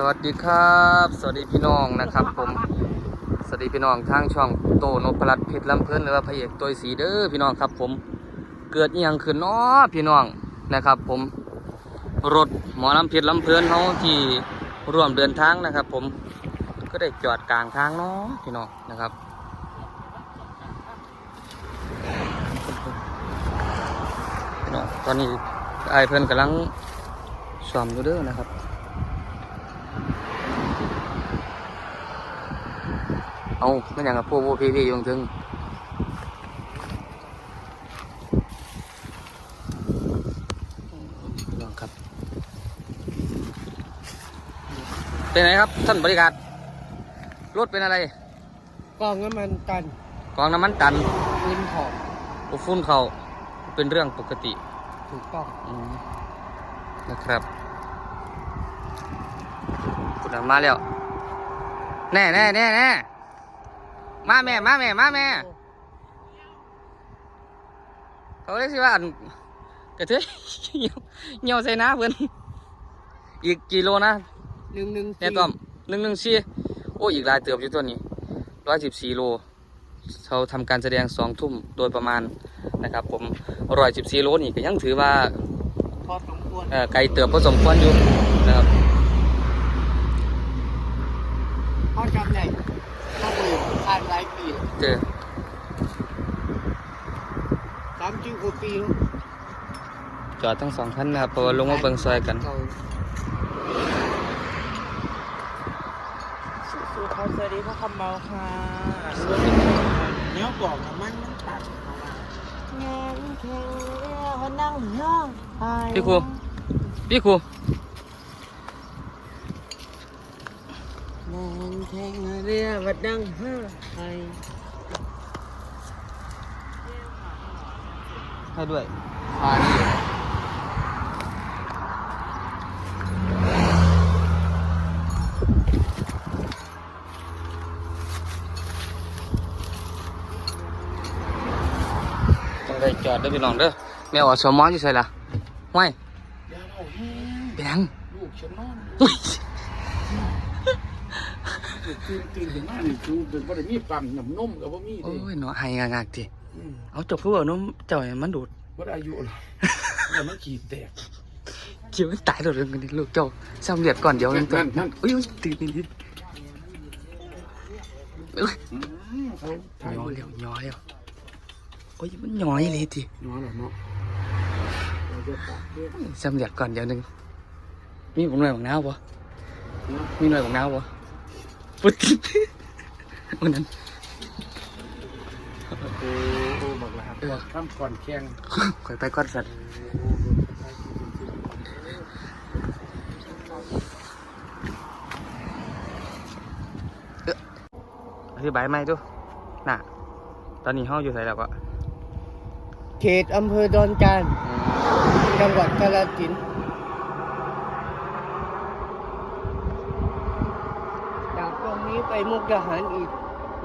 สวัสดีครับ สวัสดีพี่น้องนะครับ ผมสวัสดีพี่น้องทางช่องโตนพรัตน์เพชรลำเพลินหรือว่าพระเอกตัวสีเด้อพี่น้องครับ ผมเกิดย่างขึ้นเนาะพี่น้องนะครับ ผมรถหมอลำเพชรลำเพลินเขาที่ร่วมเดินทางนะครับ ผมก็ได้จอดกลางทางเนาะพี่น้องนะครับพี่น้องตอนนี้ไอเพื่อนกำลังซ้อมอยู่เด้อนะครับ เอาไม่อย่างกับพวกพวกพี่ๆอยุ่งถึงลองครับเป็นไงครับท่านบริการรถเป็นอะไร กองน้ำมันตันกองน้ำมันตันพื้นขอบอุฟุ้นเขาเป็นเรื่องปกติถูกต้องอืมนะครับคุณมาแล้ว แน่แน่แน่แน่ มาแม่ มาแม่ มาแม่ เขาเรียกสิว่าอันกระเทยเหี่ยวเหี่ยวใส่หน้าเพื่อนอีกกี่โลนะหนึ่งหนึ่งเนี่ยต้อมหนึ่งหนึ่งสี่โอ้อีกหลายเติบอยู่ตัวนี้ร้อยสิบสี่โลเขาทำการแสดงสองทุ่มโดยประมาณนะครับ ผมร้อยสิบสี่โลนี่ก็ยังถือว่าพอสมควรเอ่อไกลเติบผสมควรอยู่นะครับพ่อจำได้พ่อเปิดผ่านหลายปีแล้ว เจอสามสิบกว่าปีแล้วจอดทั้งสองคันนะครับเพราะว่าลงมาเบิ่งซอยกันเาสู้ๆครับสวัสดีพ่อคำเมาค่ะเนี้ยบอกนะมันมันตัดเอามาแงนแข็งเรียกว่านั่งย่องไห้พี่ครูพี่ครูแงนแข็งเรียกว่านั่งห้าไห้ ให้ด้วยอ่านี่ต้องได้จอดเด้อพี่น้องเด้อแม่อสมออยู่ใส่ละห้วยเดี๋ยวเราให้เป็นหยังลูกฉันนอนอุ้ยตื่นตื่นถึงมานี่คือเป็นบ่ได้มีปั๊มน้ำนมกับบ่มีโอ้เด้ยเนาะให้งากๆทีอืม เอาจบคือว่าน้มเจ้าให้มันดูดบ่ได้อายุหรอกแล้วมันขี้แตกเกี่ยวมันตายโดดเรื่องกันดิลูกเจ้าซ้ำเลียดก่อนเดี๋ยวนึงตัวนั่นนั่นอุ้ยอุ้ยตื่นนิดนิดเอ้ยอืมเขาถ่ายย้อไว้เร็วย้อเร็วโอ้ยมันย้อยเลยทีน้อยหรอกเนาะเราจะตัดเพื่อซ้ำเลียดก่อนเดี๋ยวนึงมีผมหน่อยของน้าวปะมีหน่อยของน้าวปะปุ๊ดวันนั้น โอ้โอ้บักละครับตัวข้ามก่อนแข่งข่อยไปก้อนสัตว์เอ๊ะอธิบายไหมดูน่ะ ตอนนี้ห้องอยู่ไหนแล้วก็เขตอำเภอดอนจานจังหวัดกาฬสินธุ์จากตรงนี้ไปมุกดาหารอีก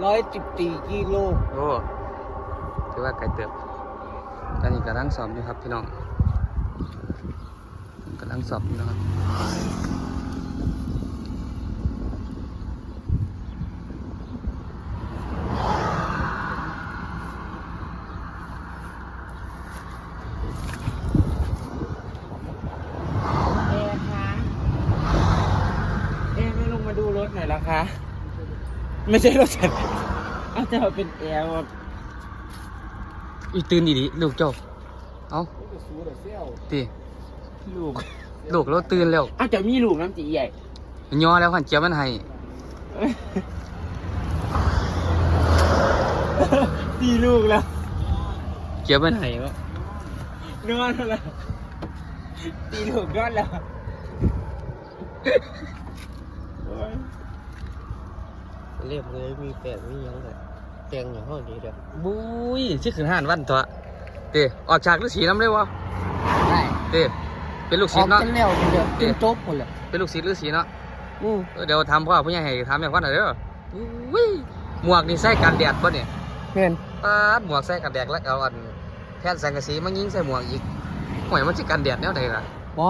ร้อยสิบสี่กิโลโอ้ถือว่าไกลเติบตอนนี้กำลังสอบอยู่ครับพี่น้องกำลังสอบอยู่นะครับ แอร์คะแอร์ไม่ลงมาดูรถหน่อยละคะ ไม่ใช่รถฉันอาจจะเป็นแอร์แบบอีตื่นดีดีลูกเจ้าเอาก็สู้แต่เซี่ยวตีลูกลูกเราตื่นแล้วอาจจะมีลูกน้ำจีใหญ่ย่อแล้วขันเจียวมันให้ตีลูกแล้วเจียวมันให้วะนอนแล้วตีลูกนอนแล้วโอ๊ย เรียบเลยมีแปดมีหยังแต่แต่งอย่างห้องดีเด้อบุ้ยชื่อขืนห่านวันตัวเตะออกฉากฤาษีน้ำได้วะได้เตะเป็นลูกอศิอษกย์เนาะ กันแล้วเดี๋ยวจนจบหมดเลยเป็นลูกศิษย์ฤาษีเนาะอือเออเดี๋ยวทำพ่อผู้ใหญ่ให้ทำอย่างวันไหนเด้ออุ้ยหมวกนี่ใส่กันแดดป่ะเนี่ยเพื่อนปาดหมวกใส่กันแดดแล้วเอาอันแผ่นสังกะสีมายิงใส่หมวกอีกห่วยมันจะกันแดดแนวใดล่ะบอ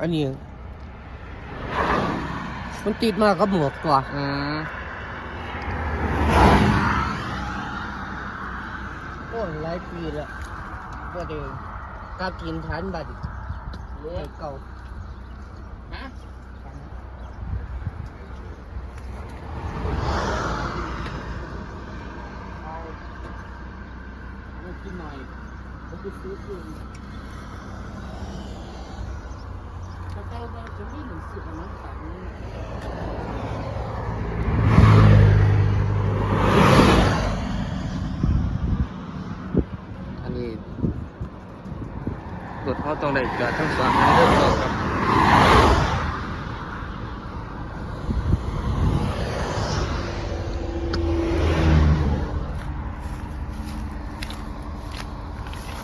อันนี้มันติดมากับหมวกตัวอืม โอ้ยหลายปีแล้วก็เดินกากินทันบัดเก่ากินหน่อยผมไปซื้อคืนแต่ใกล้ๆจะมีหนึ่งสิบน้ำตาล อันนี้ รถเขาต้องได้จอดทั้งสองคันเด้อพี่น้องครับ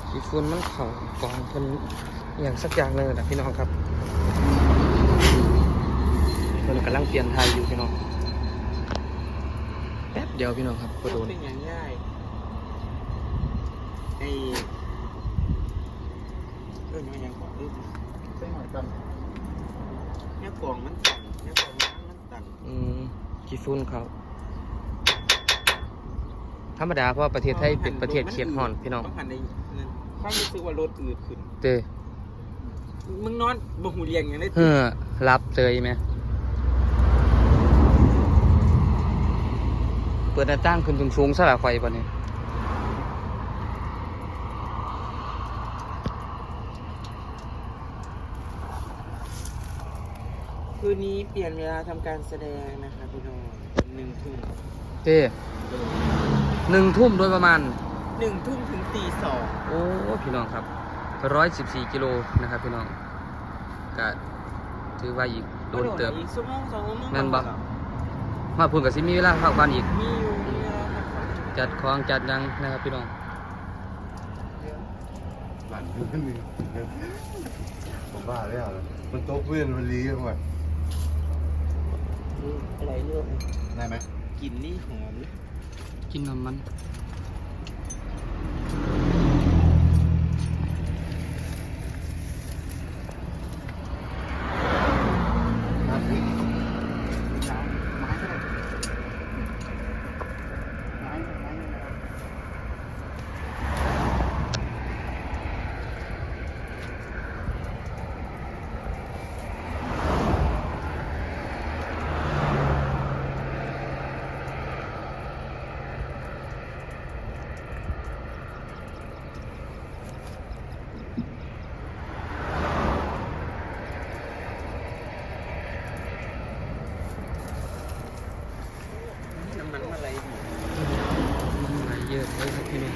ขี้ฝุ่นมันเข่ากองเพิ่นอย่างสักอย่างหนึงนะพี่น้องครับเพิ่นกำลังเปลี่ยนไทยอยู่พี่น้องแป๊บเดียวพี่น้องครับก็โดนเป็นอย่างง่ายไอ้ เรื่องนี้มันยังก่อนเอ้ยใส่หน่อยกันแม่ยกล่องมันตันแม่ยกล่องมันตันอืมขี้ฝุ่นเขาธรรมดาเพราะว่าประเทศไทยเป็นประเทศเขตร้อนพี่น้องต้องหันในนั่นถ้ารู้สึกว่ารถอืดขึ้นเต้มึงนอนบ่หูเรียงอย่างได้เฮ้อรับเตยไหม เปิดหน้าต่างขึ้นสูงๆซะละไฟป่ะเนี่ย คืนนี้เปลี่ยนเวลาทำการแสดงนะคะพี่น้องหนึ่งทุ่มเต้หนึ่งทุ่มโดยประมาณ หนึ่งทุ่มถึงตีสองโอ้พี่น้องครับร้อยสิบสี่กิโลนะครับ พี่น้องก็ถือว่าอีกโดนเติบอีกชั่วโมงสองชั่วโมงแม่นบ่มาพูดกับซิมีเวลาพักผ่อนอีก มีอยู่มีเวลาพักผ่อนจัดของจัดหยังนะครับพี่น้องหลังนิดนึงผมบ้าแล้วมันโต๊ะเพื่อนมันรีกันว่ะอะไรเรื่องได้ไหมกลิ่นนี่หอมเลยกินน้ำมัน ครับพี่น้ำไม้ก็ได้ไม้ไม้ไม้ น้ำมันอะไรอยู่ มันไหลเยอะเลยครับพี่น้อง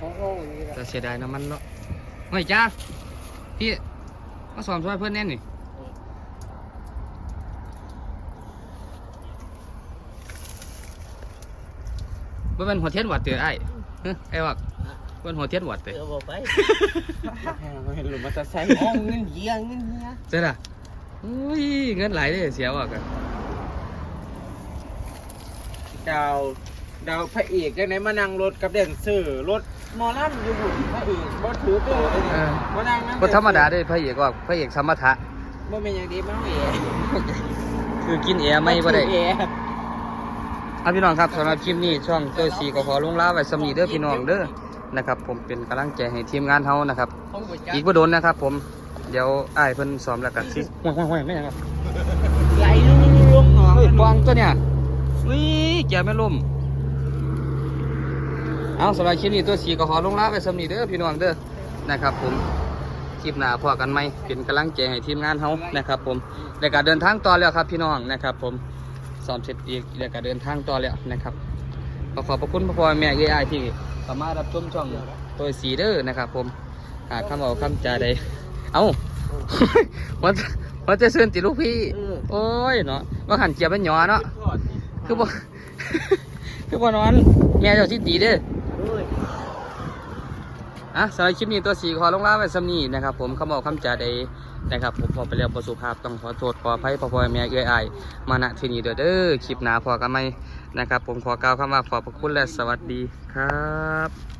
เขาห้องนี้แหละแต่เสียดายน้ำมันเนาะไม่จ้าพี่มาสอนช่วยเพื่อนแน่นนี่ว่าเป็นหัวเทียนหวัดเต๋อไอ้เฮ้ยไอ้วักเป็นหัวเทียนหวัดเต๋อเดี๋ยวบอกไปแพงไม่รู้มันจะใช้ห้องเงินเฮียเงินเฮียเจ๊ล่ะอุ้ยเงินไหลเลยเสียวักอะดาว ดาวพระเอกยังไหนมานั่งรถกับแดนเซอร์รถหมอลำอยู่บุญพระเอกบ่ถือตัวเลยเออบ่นั่งนั่งก็ธรรมดาเด้พระเอกว่าพระเอกสมถะบ่เป็นอย่างดีมั้งเอ๋คือกินแอร์ไม่บ่ได้ เอ๋อะพี่น้องครับสำหรับคลิปนี้ช่องเตอร์ซีก็ขอลงลาไว้สำนีเด้อพี่น้องเด้อนะครับ ผมเป็นกำลังใจให้ทีมงานเฮานะครับห้องบริการอีกบ่โดนนะครับ ผมเดี๋ยวอ้ายเพิ่นซ้อมแล้วกันสิห่วยห่วยห่วยไม่ยังครับไหลลุ่มๆหนองเฮ้ยกวางตัวเนี่ยอุ้ยแกไม่ล่ม เอาสำหรับคลิปนี้ตัวสีก็ขอลงลาไว้สำนีเด้อพี่น้องเด้อนะครับ ผมคลิปหน้าพอกันไหมเป็นกำลังใจให้ทีมงานเฮานะครับ ผมในการเดินทางต่อแล้วครับพี่น้องนะครับ ผมซ้อมเสร็จอีกแล้วก็เดินทางต่อแล้วนะครับขอขอบพระคุณพ่อพ่อแม่เอ้ยที่เข้ามารับชมช่องตัวสีเด้อนะครับ ผมหากคำเอาคำจาใดเอ้ามันมันจะเสื่นติลูกพี่เออโอ้ยเนาะว่าหันเกียบเป็นหยอเนาะคือบ่คือบ่นอน แม่เจ้าที่ดีเด้อเอะสำหรับคลิปนี้ตัวสีขอลงลาไว้สำนีนะครับ ผมคำบอาคำจาใดนะครับ ผมพอไปแล้วประสุภาพต้องขอโทษขออภัยพ่อพ่อแม่เอ้อายมาณที่นี้เด้อเด้อคลิปหน้าพอกันไหมนะครับ ผมขอกล่าวคำว่าขอบพระคุณและสวัสดีครับ